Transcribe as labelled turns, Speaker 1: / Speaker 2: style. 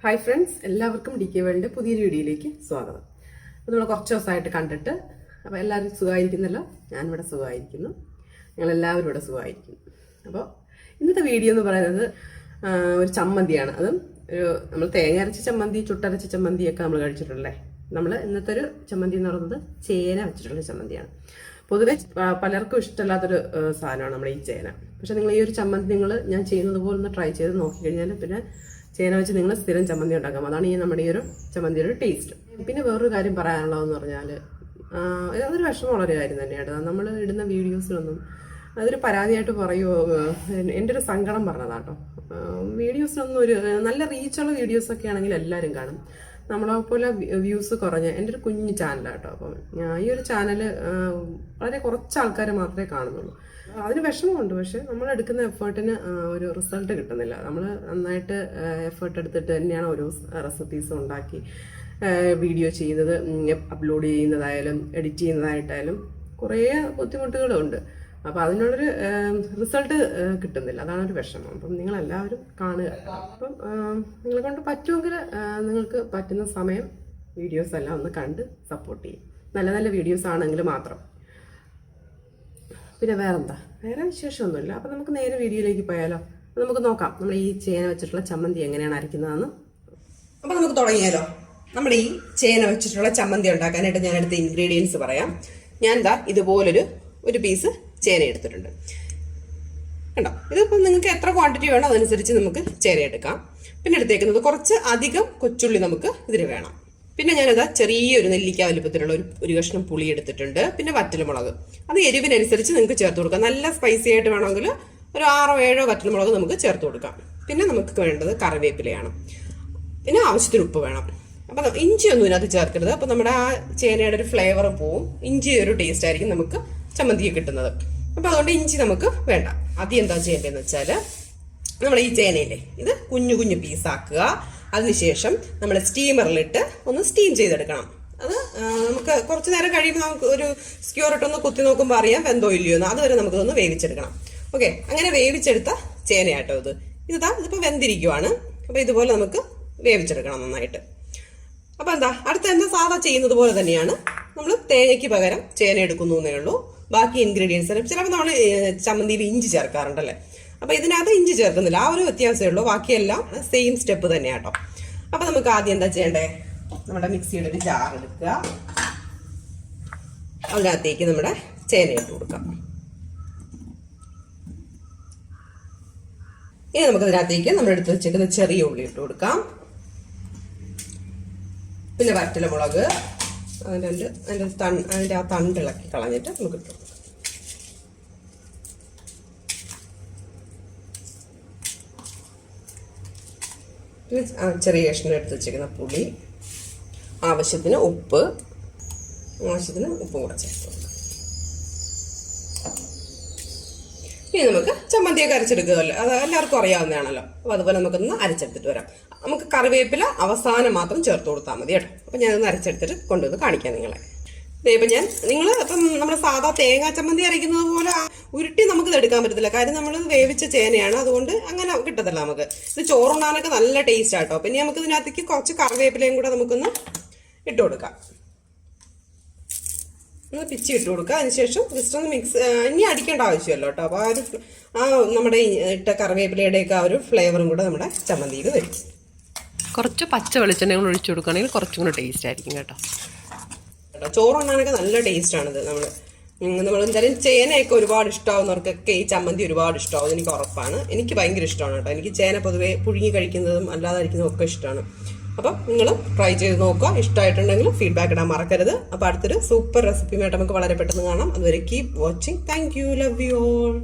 Speaker 1: Hi friends എല്ലാവർക്കും D K വേൾഡിന്റെ പുതിയൊരു വീഡിയോയിലേക്ക് സ്വാഗതം. അപ്പോൾ നമ്മൾ കുറച്ച് ദിവസമായിട്ട് കണ്ടിട്ട് അപ്പോൾ എല്ലാവരും സുഖമായിരിക്കുന്നല്ലോ? ഞാനിവിടെ സുഖമായിരിക്കുന്നു. ഞങ്ങളെല്ലാവരും ഇവിടെ സുഖമായിരിക്കുന്നു. അപ്പോൾ ഇന്നത്തെ വീഡിയോ എന്ന് പറയുന്നത് ഒരു ചമ്മന്തിയാണ്. അതും ഒരു നമ്മൾ തേങ്ങ അരച്ച ചമ്മന്തി ചുട്ടരച്ച ചമ്മന്തിയൊക്കെ നമ്മൾ കഴിച്ചിട്ടുള്ളേ. നമ്മൾ ഇന്നത്തെ ഒരു ചമ്മന്തി എന്ന് പറയുന്നത് ചേന വെച്ചിട്ടുള്ള ചമ്മന്തിയാണ്. പൊതുവെ പലർക്കും ഇഷ്ടമല്ലാത്തൊരു സാധനമാണ് നമ്മുടെ ഈ ചേന. പക്ഷെ നിങ്ങൾ ഈ ഒരു ചമ്മന്തി നിങ്ങൾ ഞാൻ ചെയ്യുന്നത് പോലെ ഒന്ന് ട്രൈ ചെയ്ത് നോക്കിക്കഴിഞ്ഞാൽ പിന്നെ ചേന വെച്ച് നിങ്ങൾ സ്ഥിരം ചമ്മന്തി ഉണ്ടാക്കാം. അതാണ് ഈ നമ്മുടെ ഈ ഒരു ചമ്മന്തിയുടെ ടേസ്റ്റ് പിന്നെ വേറൊരു കാര്യം പറയാനുള്ളതെന്ന് പറഞ്ഞാൽ അതൊരു വിഷമമുള്ളൊരു കാര്യം തന്നെയാണ്. നമ്മൾ ഇടുന്ന വീഡിയോസിലൊന്നും അതൊരു പരാതിയായിട്ട് പറയുമോ എന്റെ ഒരു സങ്കടം പറഞ്ഞതാട്ടോ. വീഡിയോസിനൊന്നും ഒരു നല്ല റീച്ചുള്ള വീഡിയോസൊക്കെ ആണെങ്കിൽ എല്ലാവരും കാണും. നമ്മളെ പോലെ വ്യൂസ് കുറഞ്ഞ എന്റെ ഒരു കുഞ്ഞു ചാനലാട്ടോ അപ്പം. ഈ ഒരു ചാനൽ വളരെ കുറച്ച് ആൾക്കാർ മാത്രമേ കാണുന്നുള്ളൂ. അതിന് വിഷമമുണ്ട്. പക്ഷെ നമ്മൾ എടുക്കുന്ന എഫേർട്ടിന് ഒരു റിസൾട്ട് കിട്ടുന്നില്ല. നമ്മൾ നന്നായിട്ട് എഫേർട്ട് എടുത്തിട്ട് തന്നെയാണ് ഓരോ റെസിപ്പീസ് ഉണ്ടാക്കി വീഡിയോ ചെയ്യുന്നത് അപ്ലോഡ് ചെയ്യുന്നതായാലും എഡിറ്റ് ചെയ്യുന്നതായിട്ടായാലും കുറേ ബുദ്ധിമുട്ടുകളുണ്ട്. അപ്പോൾ അതിനുള്ളൊരു റിസൾട്ട് കിട്ടുന്നില്ല. അതാണ് ഒരു വിഷമം. അപ്പം നിങ്ങളെല്ലാവരും കാണുക. അപ്പം നിങ്ങളെ കൊണ്ട് പറ്റുമെങ്കിൽ നിങ്ങൾക്ക് പറ്റുന്ന സമയം വീഡിയോസ് എല്ലാം ഒന്ന് കണ്ട് സപ്പോർട്ട് ചെയ്യും. നല്ല നല്ല വീഡിയോസ് ആണെങ്കിൽ മാത്രം. പിന്നെ വേറെന്താ? വേറെ വിശേഷമൊന്നുമില്ല. അപ്പം നമുക്ക് നേരെ വീഡിയോയിലേക്ക് പോയാലോ? നമുക്ക് നോക്കാം. നമ്മൾ ഈ ചേന വെച്ചിട്ടുള്ള ചമ്മന്തി എങ്ങനെയാണ് അരയ്ക്കുന്നതെന്ന്. അപ്പം നമുക്ക് തുടങ്ങിയാലോ? നമ്മൾ ഈ ചേന വെച്ചിട്ടുള്ള ചമ്മന്തി ഉണ്ടാക്കാനായിട്ട് ഞാൻ എടുത്ത ഇൻഗ്രീഡിയൻസ് പറയാം. ഞാൻ എന്താ ഇതുപോലൊരു ഒരു പീസ് ചേന എടുത്തിട്ടുണ്ട്. കണ്ടോ? ഇതിപ്പോൾ നിങ്ങൾക്ക് എത്ര ക്വാണ്ടിറ്റി വേണോ അതനുസരിച്ച് നമുക്ക് ചേന എടുക്കാം. പിന്നെ എടുത്തേക്കുന്നത് കുറച്ച് അധികം കൊച്ചുള്ളി നമുക്ക് ഇതിന് വേണം. പിന്നെ ഞാനത് ചെറിയൊരു നെല്ലിക്ക വലുപ്പത്തിലുള്ള ഒരു ഒരു കഷ്ണം പുളി എടുത്തിട്ടുണ്ട്. പിന്നെ വറ്റൽമുളക്. അത് എരിവിനനുസരിച്ച് നിങ്ങൾക്ക് ചേർത്ത് കൊടുക്കാം. നല്ല സ്പൈസി ആയിട്ട് വേണമെങ്കിൽ ഒരു ആറോ ഏഴോ വറ്റൽമുളക് നമുക്ക് ചേർത്ത് കൊടുക്കാം. പിന്നെ നമുക്ക് വേണ്ടത് കറിവേപ്പിലയാണ്. പിന്നെ ആവശ്യത്തിന് ഉപ്പ് വേണം. അപ്പം ഇഞ്ചി ഒന്നും ഇതിനകത്ത് ചേർക്കരുത്. അപ്പം നമ്മുടെ ആ ചേനയുടെ ഒരു ഫ്ലേവർ പോവും. ഇഞ്ചി ഒരു ടേസ്റ്റ് ആയിരിക്കും നമുക്ക് ചമ്മന്തി കിട്ടുന്നത്. അപ്പം അതുകൊണ്ട് ഇഞ്ചി നമുക്ക് വേണ്ട. ആദ്യം എന്താ ചെയ്യേണ്ടതെന്ന് വെച്ചാൽ നമ്മൾ ഈ ചേനയില്ലേ ഇത് കുഞ്ഞു കുഞ്ഞു പീസാക്കുക അതിനുശേഷം നമ്മൾ സ്റ്റീമറിലിട്ട് ഒന്ന് സ്റ്റീം ചെയ്തെടുക്കണം. അത് നമുക്ക് കുറച്ച് നേരം കഴിയുമ്പോൾ നമുക്ക് ഒരു സ്ക്യൂർ ഇട്ടൊന്ന് കുത്തി നോക്കുമ്പോൾ അറിയാം വെന്തോ ഇല്ലയോ എന്ന്. അതുവരെ നമുക്കതൊന്ന് വേവിച്ചെടുക്കണം. ഓക്കെ അങ്ങനെ വേവിച്ചെടുത്ത ചേനയാട്ടോ ഇത്. ഇതാ ഇതിപ്പോൾ വെന്തിരിക്കുവാണ്. അപ്പോൾ ഇതുപോലെ നമുക്ക് വേവിച്ചെടുക്കണം നന്നായിട്ട്. അപ്പോൾ എന്താ അടുത്ത എന്താ സാധാ ചെയ്യുന്നത് പോലെ തന്നെയാണ്. നമ്മൾ തേങ്ങയ്ക്ക് പകരം ചേന എടുക്കുന്നു എന്നേ ഉള്ളൂ. ബാക്കി ഇൻഗ്രീഡിയൻസ് ചിലപ്പോൾ നമ്മൾ ചമ്മന്തിയിൽ ഇഞ്ചി ചേർക്കാറുണ്ടല്ലേ? അപ്പൊ ഇതിനകത്ത് ഇഞ്ചി ചേർക്കുന്നില്ല. ആ ഒരു വ്യത്യാസമേ ഉള്ളൂ. ബാക്കിയെല്ലാം സെയിം സ്റ്റെപ്പ് തന്നെയാണ് തന്നെയാട്ടോ അപ്പൊ നമുക്ക് ആദ്യം എന്താ ചെയ്യേണ്ടേ? നമ്മുടെ മിക്സിയുടെ ഒരു ജാർ എടുക്കുക. അതിനകത്തേക്ക് നമ്മുടെ ചേന ഇട്ട് കൊടുക്കാം. ഇനി നമുക്ക് ഇതിനകത്തേക്ക് നമ്മൾ എടുത്ത് വെച്ചേക്കുന്ന ചെറിയ ഉള്ളി ഇട്ട് കൊടുക്കാം. പിന്നെ വറ്റല മുളക് അതിന്റെ അതിന്റെ തൺ അതിന്റെ ആ തണ്ടിളക്കി കളഞ്ഞിട്ട് നമുക്ക് ഇട്ടു കൊടുക്കാം. പിന്നെ ആ ചെറിയ കഷ്ണം എടുത്ത് വെച്ചിരിക്കുന്ന പുളി. ആവശ്യത്തിന് ഉപ്പ്. ആവശ്യത്തിന് ഉപ്പും കൂടെ ഇനി നമുക്ക് ചമ്മന്തിയൊക്കെ അരച്ചെടുക്കുകയല്ലോ അത് എല്ലാവർക്കും അറിയാവുന്നതാണല്ലോ. അപ്പോൾ അതുപോലെ നമുക്കൊന്ന് അരച്ചെടുത്തിട്ട് വരാം. നമുക്ക് കറിവേപ്പില അവസാനം മാത്രം ചേർത്ത് കൊടുത്താൽ മതി കേട്ടോ. അപ്പോൾ ഞാനൊന്ന് അരച്ചെടുത്തിട്ട് കൊണ്ടുവന്ന് കാണിക്കാം നിങ്ങളെ. ഇപ്പം ഞാൻ നിങ്ങൾ ഇപ്പം നമ്മൾ സാധാ തേങ്ങാ ചമ്മന്തി അരയ്ക്കുന്നത് പോലെ ഉരുട്ടി നമുക്ക് എടുക്കാൻ പറ്റത്തില്ല. കാര്യം നമ്മൾ വേവിച്ച ചേനയാണ്. അതുകൊണ്ട് അങ്ങനെ കിട്ടത്തില്ല നമുക്ക്. ഇത് ചോറുണ്ണാനൊക്കെ നല്ല ടേസ്റ്റ് ആട്ടോ പിന്നെ നമുക്ക് ഇതിനകത്തേക്ക് കുറച്ച് കറിവേപ്പിലയും കൂടെ നമുക്കൊന്ന് ഇട്ട് കൊടുക്കാം. ഒന്ന് പിച്ചി ഇട്ട് കൊടുക്കുക. അതിനുശേഷം ജസ്റ്റ് ഒന്ന് മിക്സ് ഇനി അടിക്കേണ്ട ആവശ്യമല്ലോ കേട്ടോ അപ്പോൾ ആ ഒരു ആ നമ്മുടെ ഇട്ട കറിവേപ്പിലയുടെയൊക്കെ ആ ഒരു ഫ്ലേവറും കൂടെ നമ്മുടെ ചമ്മന്തിയിൽ വരും.
Speaker 2: കുറച്ച് പച്ച വെളിച്ചെണ്ണ ഒഴിച്ചു കൊടുക്കുകയാണെങ്കിൽ കുറച്ചും കൂടെ ടേസ്റ്റ് ആയിരിക്കും കേട്ടോ.
Speaker 1: കേട്ടോ. ചോറുണ്ണാനൊക്കെ നല്ല ടേസ്റ്റാണിത് നമ്മൾ നമ്മൾ എന്തായാലും ചേനയൊക്കെ ഒരുപാട് ഇഷ്ടമാവുന്നവർക്കൊക്കെ ഈ ചമ്മന്തി ഒരുപാട് ഇഷ്ടമാവും എനിക്ക് ഉറപ്പാണ്. എനിക്ക് ഭയങ്കര ഇഷ്ടമാണ് കേട്ടോ. എനിക്ക് ചേന പൊതുവേ പുഴുങ്ങി കഴിക്കുന്നതും അല്ലാതെ കഴിക്കുന്നതും ഒക്കെ ഇഷ്ടമാണ് അപ്പം നിങ്ങൾ ട്രൈ ചെയ്ത് നോക്കുക. ഇഷ്ടമായിട്ടുണ്ടെങ്കിൽ ഫീഡ്ബാക്ക് ഇടാൻ മറക്കരുത്. അപ്പോൾ അടുത്തൊരു സൂപ്പർ റെസിപ്പിയുമായിട്ട് നമുക്ക് വളരെ പെട്ടെന്ന് കാണാം. അതുവരെ keep watching thank you love you all